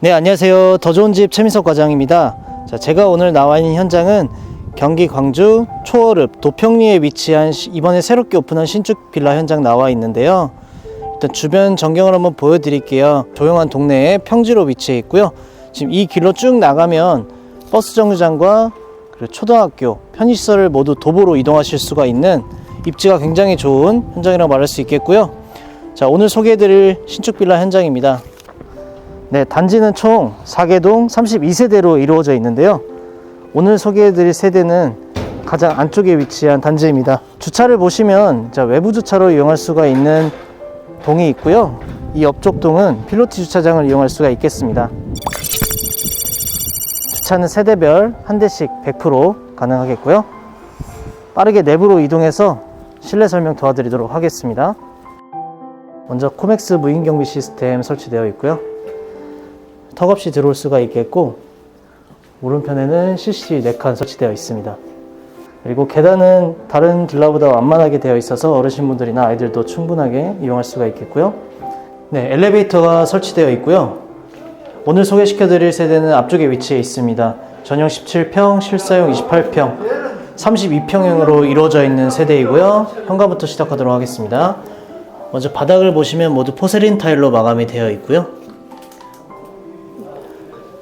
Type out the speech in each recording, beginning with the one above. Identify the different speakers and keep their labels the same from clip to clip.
Speaker 1: 네, 안녕하세요. 더 좋은 집 최민석 과장입니다. 자, 제가 오늘 나와 있는 현장은 경기 광주 초월읍 도평리에 위치한 시- 이번에 새롭게 오픈한 신축 빌라 현장 나와 있는데요. 일단 주변 전경을 한번 보여드릴게요. 조용한 동네에 평지로 위치해 있고요. 지금 이 길로 쭉 나가면 버스 정류장과 그리고 초등학교, 편의시설을 모두 도보로 이동하실 수가 있는 입지가 굉장히 좋은 현장이라고 말할 수 있겠고요. 자, 오늘 소개해드릴 신축 빌라 현장입니다. 네, 단지는 총 4개동 32세대로 이루어져 있는데요. 오늘 소개해드릴 세대는 가장 안쪽에 위치한 단지입니다. 주차를 보시면 자, 외부 주차로 이용할 수가 있는 동이 있고요. 이 옆쪽 동은 필로티 주차장을 이용할 수가 있겠습니다. 주차는 세대별 한 대씩 100% 가능하겠고요. 빠르게 내부로 이동해서 실내 설명 도와드리도록 하겠습니다. 먼저 코맥스 무인 경비 시스템 설치되어 있고요. 턱없이 들어올 수가 있겠고 오른편에는 CCTV 4칸 설치되어 있습니다. 그리고 계단은 다른 딜라보다 완만하게 되어 있어서 어르신분들이나 아이들도 충분하게 이용할 수가 있겠고요. 네, 엘리베이터가 설치되어 있고요. 오늘 소개시켜 드릴 세대는 앞쪽에 위치해 있습니다. 전용 17평, 실사용 28평, 32평형으로 이루어져 있는 세대이고요. 현관부터 시작하도록 하겠습니다. 먼저 바닥을 보시면 모두 포세린 타일로 마감이 되어 있고요.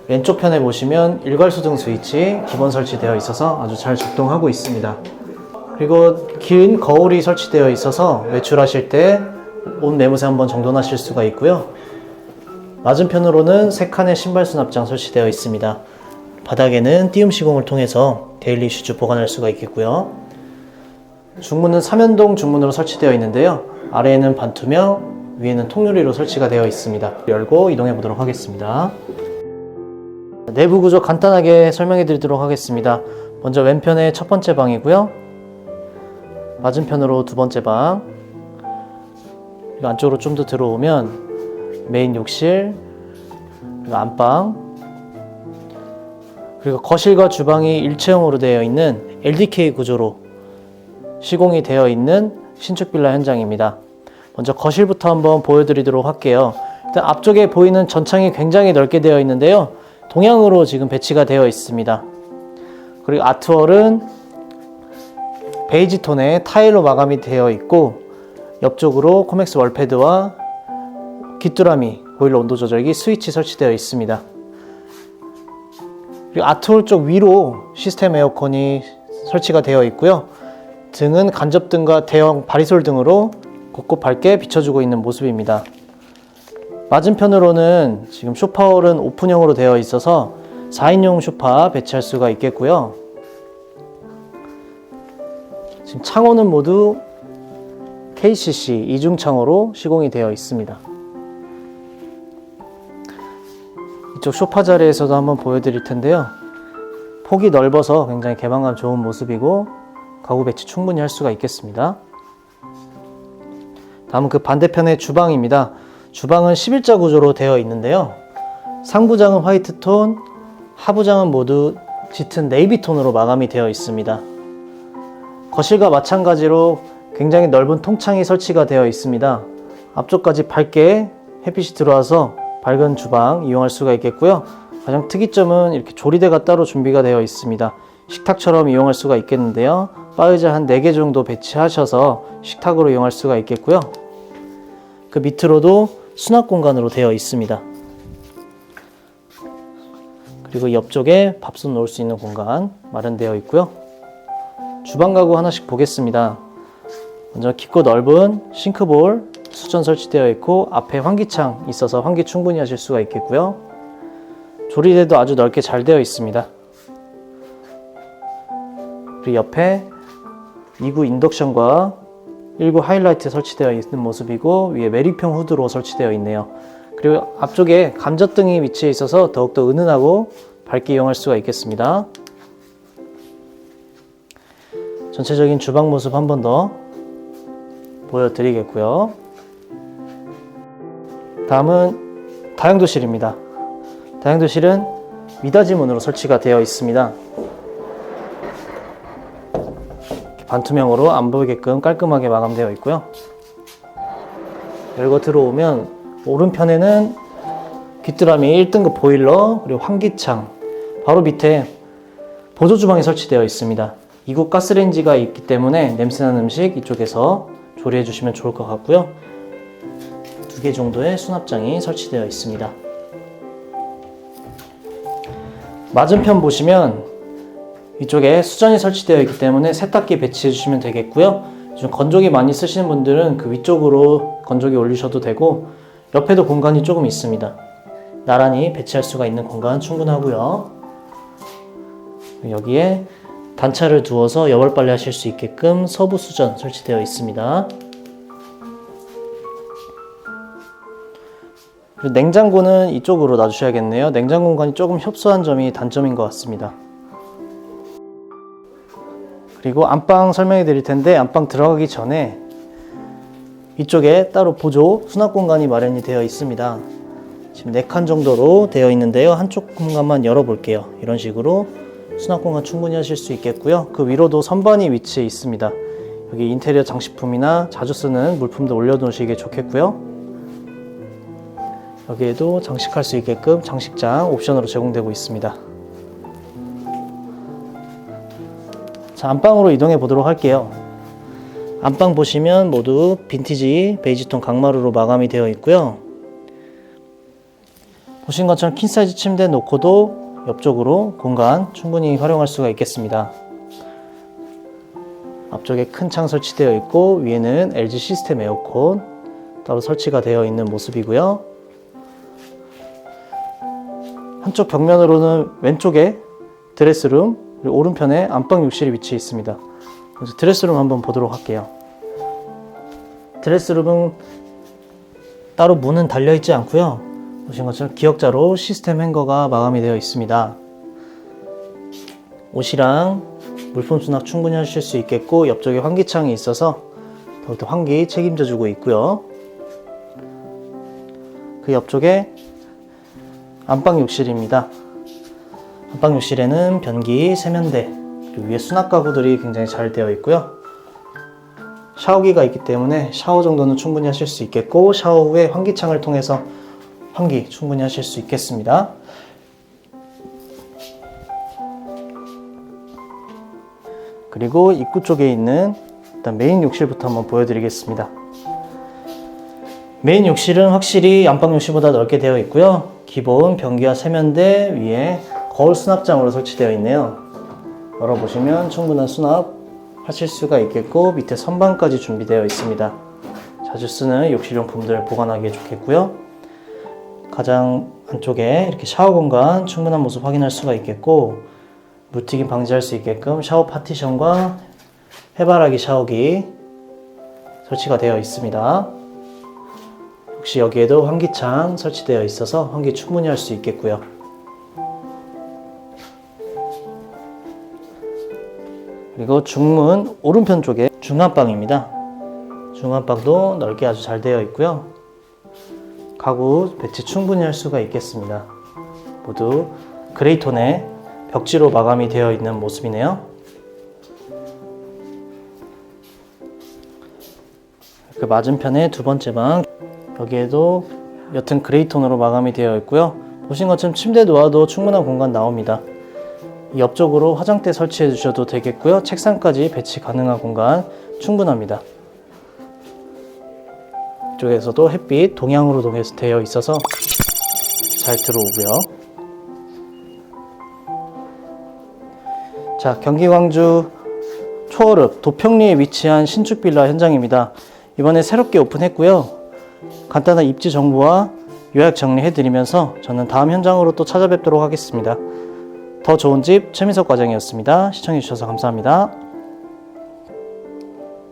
Speaker 1: 왼쪽 편에 보시면 일괄수 등 스위치 기본 설치되어 있어서 아주 잘 작동하고 있습니다. 그리고 긴 거울이 설치되어 있어서 외출하실 때옷 매무새 한번 정돈하실 수가 있고요. 맞은편으로는 세 칸의 신발 수납장 설치되어 있습니다. 바닥에는 띄움 시공을 통해서 데일리 슈즈 보관할 수가 있겠고요. 중문은 삼연동 중문으로 설치되어 있는데요. 아래에는 반투명, 위에는 통유리로 설치가 되어 있습니다. 열고 이동해 보도록 하겠습니다. 내부 구조 간단하게 설명해 드리도록 하겠습니다. 먼저 왼편에 첫 번째 방이고요. 맞은편으로 두 번째 방. 안쪽으로 좀 더 들어오면 메인 욕실, 그리고 안방, 그리고 거실과 주방이 일체형으로 되어 있는 LDK 구조로 시공이 되어 있는 신축 빌라 현장입니다. 먼저 거실부터 한번 보여드리도록 할게요. 일단 앞쪽에 보이는 전창이 굉장히 넓게 되어 있는데요. 동양으로 지금 배치가 되어 있습니다. 그리고 아트월은 베이지 톤의 타일로 마감이 되어 있고 옆쪽으로 코맥스 월패드와 귀뚜라미 보일러 온도 조절기 스위치 설치되어 있습니다. 그리고 아트홀 쪽 위로 시스템 에어컨이 설치가 되어 있고요. 등은 간접등과 대형 바리솔 등으로 곳곳 밝게 비춰주고 있는 모습입니다. 맞은편으로는 지금 쇼파홀은 오픈형으로 되어 있어서 4인용 쇼파 배치할 수가 있겠고요. 지금 창호는 모두 KCC 이중창호로 시공이 되어 있습니다. 이쪽 쇼파 자리에서도 한번 보여드릴 텐데요. 폭이 넓어서 굉장히 개방감 좋은 모습이고 가구 배치 충분히 할 수가 있겠습니다. 다음은 그 반대편의 주방입니다. 주방은 11자 구조로 되어 있는데요. 상부장은 화이트 톤, 하부장은 모두 짙은 네이비 톤으로 마감이 되어 있습니다. 거실과 마찬가지로 굉장히 넓은 통창이 설치가 되어 있습니다. 앞쪽까지 밝게 햇빛이 들어와서 밝은 주방 이용할 수가 있겠고요. 가장 특이점은 이렇게 조리대가 따로 준비가 되어 있습니다. 식탁처럼 이용할 수가 있겠는데요. 바의자 한 4개 정도 배치하셔서 식탁으로 이용할 수가 있겠고요. 그 밑으로도 수납 공간으로 되어 있습니다. 그리고 옆쪽에 밥솥 놓을 수 있는 공간 마련되어 있고요. 주방 가구 하나씩 보겠습니다. 먼저 깊고 넓은 싱크볼 수전 설치되어 있고 앞에 환기창 있어서 환기 충분히 하실 수가 있겠고요. 조리대도 아주 넓게 잘 되어 있습니다. 그리고 옆에 2구 인덕션과 1구 하이라이트 설치되어 있는 모습이고 위에 메리평 후드로 설치되어 있네요. 그리고 앞쪽에 감전등이 위치해 있어서 더욱더 은은하고 밝게 이용할 수가 있겠습니다. 전체적인 주방 모습 한 번 더 보여드리겠고요. 다음은 다용도실입니다. 다용도실은 미닫이 문으로 설치가 되어 있습니다. 반투명으로 안 보이게끔 깔끔하게 마감되어 있고요. 열고 들어오면 오른편에는 귀뚜라미 1등급 보일러 그리고 환기창 바로 밑에 보조 주방이 설치되어 있습니다. 이곳 가스레인지가 있기 때문에 냄새나는 음식 이쪽에서 조리해 주시면 좋을 것 같고요. 두 개 정도의 수납장이 설치되어 있습니다. 맞은편 보시면 이쪽에 수전이 설치되어 있기 때문에 세탁기 배치해 주시면 되겠고요. 좀 건조기 많이 쓰시는 분들은 그 위쪽으로 건조기 올리셔도 되고 옆에도 공간이 조금 있습니다. 나란히 배치할 수가 있는 공간 충분하고요. 여기에 단차를 두어서 여벌 빨래 하실 수 있게끔 서부 수전 설치되어 있습니다. 냉장고는 이쪽으로 놔주셔야겠네요. 냉장고 공간이 조금 협소한 점이 단점인 것 같습니다. 그리고 안방 설명해 드릴 텐데 안방 들어가기 전에 이쪽에 따로 보조 수납 공간이 마련이 되어 있습니다. 지금 4칸 정도로 되어 있는데요. 한쪽 공간만 열어볼게요. 이런 식으로 수납 공간 충분히 하실 수 있겠고요. 그 위로도 선반이 위치해 있습니다. 여기 인테리어 장식품이나 자주 쓰는 물품도 올려놓으시기 좋겠고요. 여기에도 장식할 수 있게끔 장식장 옵션으로 제공되고 있습니다. 자, 안방으로 이동해 보도록 할게요. 안방 보시면 모두 빈티지 베이지톤 강마루로 마감이 되어 있고요. 보신 것처럼 킹사이즈 침대 놓고도 옆쪽으로 공간 충분히 활용할 수가 있겠습니다. 앞쪽에 큰 창 설치되어 있고 위에는 LG 시스템 에어컨 따로 설치가 되어 있는 모습이고요. 한쪽 벽면으로는 왼쪽에 드레스룸 오른편에 안방 욕실이 위치해 있습니다. 그래서 드레스룸 한번 보도록 할게요. 드레스룸은 따로 문은 달려 있지 않고요. 보신 것처럼 기역자로 시스템 행거가 마감이 되어 있습니다. 옷이랑 물품 수납 충분히 하실 수 있겠고 옆쪽에 환기창이 있어서 더욱더 환기 책임져 주고 있고요. 그 옆쪽에 안방 욕실입니다. 안방 욕실에는 변기, 세면대, 그리고 위에 수납 가구들이 굉장히 잘 되어 있고요. 샤워기가 있기 때문에 샤워 정도는 충분히 하실 수 있겠고 샤워 후에 환기창을 통해서 환기 충분히 하실 수 있겠습니다. 그리고 입구 쪽에 있는 일단 메인 욕실부터 한번 보여드리겠습니다. 메인 욕실은 확실히 안방 욕실보다 넓게 되어 있고요. 기본 변기와 세면대 위에 거울 수납장으로 설치되어 있네요. 열어보시면 충분한 수납 하실 수가 있겠고 밑에 선반까지 준비되어 있습니다. 자주 쓰는 욕실용품들 보관하기에 좋겠고요. 가장 안쪽에 이렇게 샤워 공간 충분한 모습 확인할 수가 있겠고 물튀김 방지할 수 있게끔 샤워 파티션과 해바라기 샤워기 설치가 되어 있습니다. 혹시 여기에도 환기창 설치되어 있어서 환기 충분히 할 수 있겠고요. 그리고 중문 오른편 쪽에 중안방입니다. 중안방도 넓게 아주 잘 되어 있고요. 가구 배치 충분히 할 수가 있겠습니다. 모두 그레이톤의 벽지로 마감이 되어 있는 모습이네요. 그 맞은편에 두 번째 방 여기에도 옅은 그레이톤으로 마감이 되어 있고요. 보신 것처럼 침대 놓아도 충분한 공간 나옵니다. 이 옆쪽으로 화장대 설치해 주셔도 되겠고요. 책상까지 배치 가능한 공간 충분합니다. 이쪽에서도 햇빛 동향으로 되어 있어서 잘 들어오고요. 자, 경기 광주 초월읍 도평리에 위치한 신축 빌라 현장입니다. 이번에 새롭게 오픈했고요. 간단한 입지 정보와 요약 정리해드리면서 저는 다음 현장으로 또 찾아뵙도록 하겠습니다. 더 좋은 집 최민석 과장이었습니다. 시청해주셔서 감사합니다.